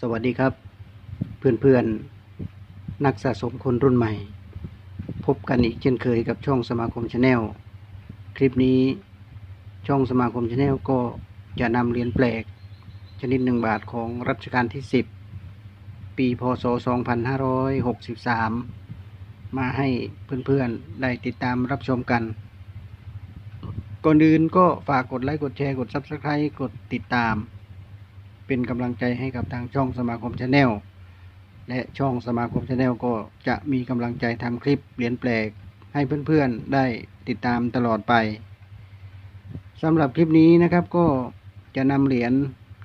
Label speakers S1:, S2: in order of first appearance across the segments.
S1: สวัสดีครับ เพื่อนๆ นักสะสมคนรุ่นใหม่ พบกันอีกเช่นเคยกับช่องสมาคมชาแนลคลิปนี้ช่องสมาคมชาแนลก็จะนำเหรียญแปลก ชนิดหนึ่งบาทของรัชกาลที่ 10 ปีพศ 2563 มาให้เพื่อนๆ ได้ติดตามรับชมกัน ก่อนอื่นก็ฝากกดไลค์กดแชร์กด Subscribe กดติดตาม เป็นกำลังใจให้กับทางช่องสมาคมชาแนลและช่องสมาคมชาแนลก็จะมีกำลังใจทำคลิปเหรียญแปลกให้เพื่อนๆได้ติดตามตลอดไปสำหรับคลิปนี้นะครับก็จะนำเหรียญ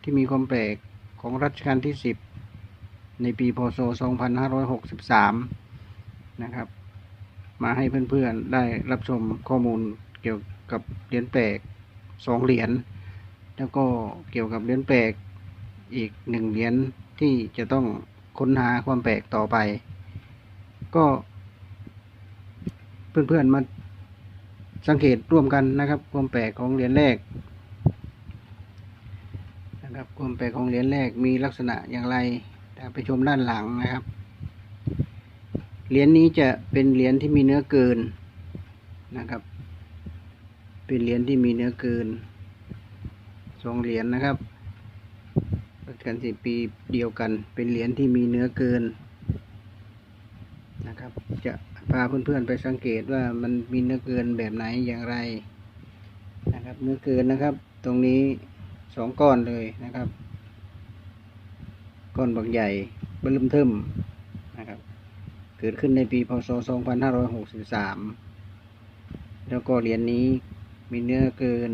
S1: ที่มีความแปลกของรัชกาลที่ 10 ในปีพศ 2563 นะครับ มาให้เพื่อนๆได้รับชมข้อมูลเกี่ยวกับเหรียญแปลกสองเหรียญแล้วก็เกี่ยวกับเหรียญแปลก อีกหนึ่งเหรียญที่จะต้องค้นหาความแปลกต่อไป ก็เพื่อนๆมาสังเกตร่วมกันนะครับ ความแปลกของเหรียญแรกนะครับความแปลกของเหรียญแรกมีลักษณะอย่างไรไปชมด้านหลังนะครับเหรียญนี้จะเป็นเหรียญที่มีเนื้อเกินนะครับ เป็นเหรียญที่มีเนื้อเกินสองเหรียญนะครับ รัชกาลสิปีเดียวกัน เป็นเหรียญที่มีเนื้อเกินนะครับ จะพาเพื่อนๆไปสังเกตว่ามันมีเนื้อเกินแบบไหนอย่างไรนะครับ เนื้อเกินนะครับ ตรงนี้สองก้อนเลยนะครับ ก้อนบางใหญ่เบิ่มเทิมนะครับ เกิดขึ้นในปีพศ 2563 แล้วก็เหรียญนี้มีเนื้อเกิน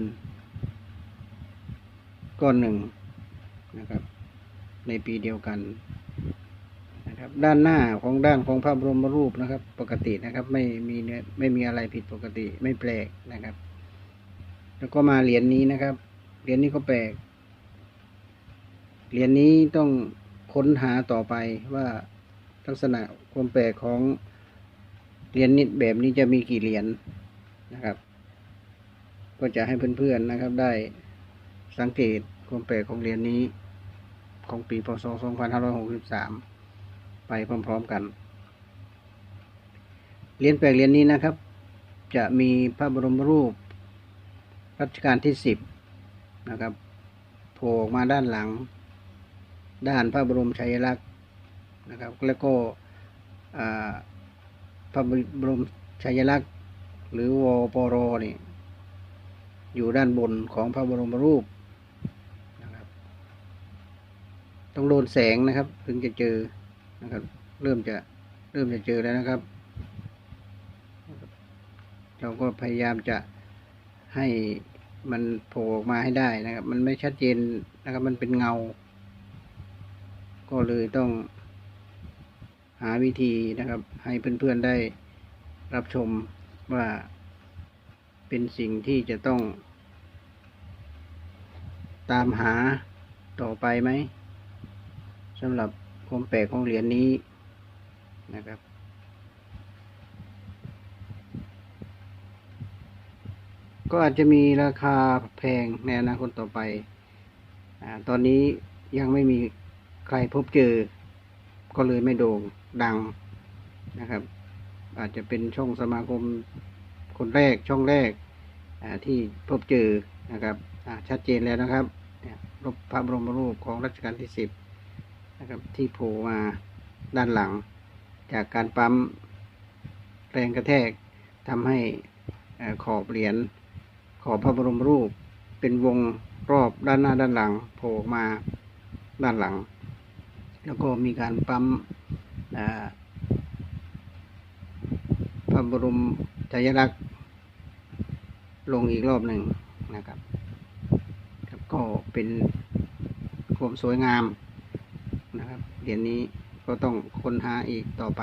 S1: ก้อนหนึ่ง นะครับ ในปีเดียวกันนะครับ ด้านหน้าของด้านของพระบรมรูปนะครับ ปกตินะครับ ไม่มีเนื้อไม่มีอะไรผิดปกติไม่แปลกนะครับ แล้วก็มาเหรียญนี้นะครับเหรียญนี้ก็แปลกเหรียญนี้ต้องค้นหาต่อไปว่าลักษณะความแปลกของเหรียญนิดแบบนี้จะมีกี่เหรียญนะครับ ก็จะให้เพื่อนๆนะครับได้สังเกตความแปลกของเหรียญนี้ ของปีพศ 2563 ไปพร้อม ๆกัน เรียญแปลกเรียญนี้นะครับ จะมีพระบรมรูปรัชกาลที่ 10 นะครับโผล่มาด้านหลัง ด้านพระบรมฉายลักษณ์นะครับ แล้วก็พระบรมฉายลักษณ์หรือวปรนี่อยู่ด้านบนของพระบรมรูปนะครับ ต้องโดนแสงนะครับ ถึงจะเจอนะครับ เริ่มจะเริ่มจะเจอแล้วนะครับ เราก็พยายามจะให้มันโผล่ออกมาให้ได้นะครับ มันไม่ชัดเจนนะครับ มันเป็นเงา ก็เลยต้องหาวิธีนะครับ ให้เพื่อนๆได้รับชมว่าเป็นสิ่งที่จะต้องตามหาต่อไปไหม สำหรับความแปลกของเหรียญนี้นะครับ ก็อาจจะมีราคาแพงในอนาคตต่อไปอตอนนี้ยังไม่มีใครพบเจอ ก็เลยไม่โด่งดังนะครับ อาจจะเป็นช่องสมาคมคนแรกช่องแรกที่พบเจอนะครับชัดเจนแล้วนะครับรูปพระบรมรูปของรัชกาลที่สิบ นะครับที่โผล่มาด้านหลัง จากการปั๊มแรงกระแทกทำให้ขอบเหรียญขอบพระบรมรูป เป็นวงรอบด้านหน้าด้านหลังโผล่มาด้านหลัง แล้วก็มีการปั๊มพระบรมฉายาลักษณ์ลงอีกรอบหนึ่งนะครับ ก็เป็นความสวยงาม นะครับเหรียญนี้ก็ต้องค้นหาอีกต่อไป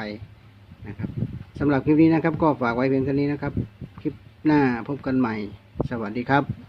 S1: นะครับสำหรับคลิปนี้นะครับ ก็ฝากไว้เพียงเท่านี้นะครับ คลิปหน้าพบกันใหม่ สวัสดีครับ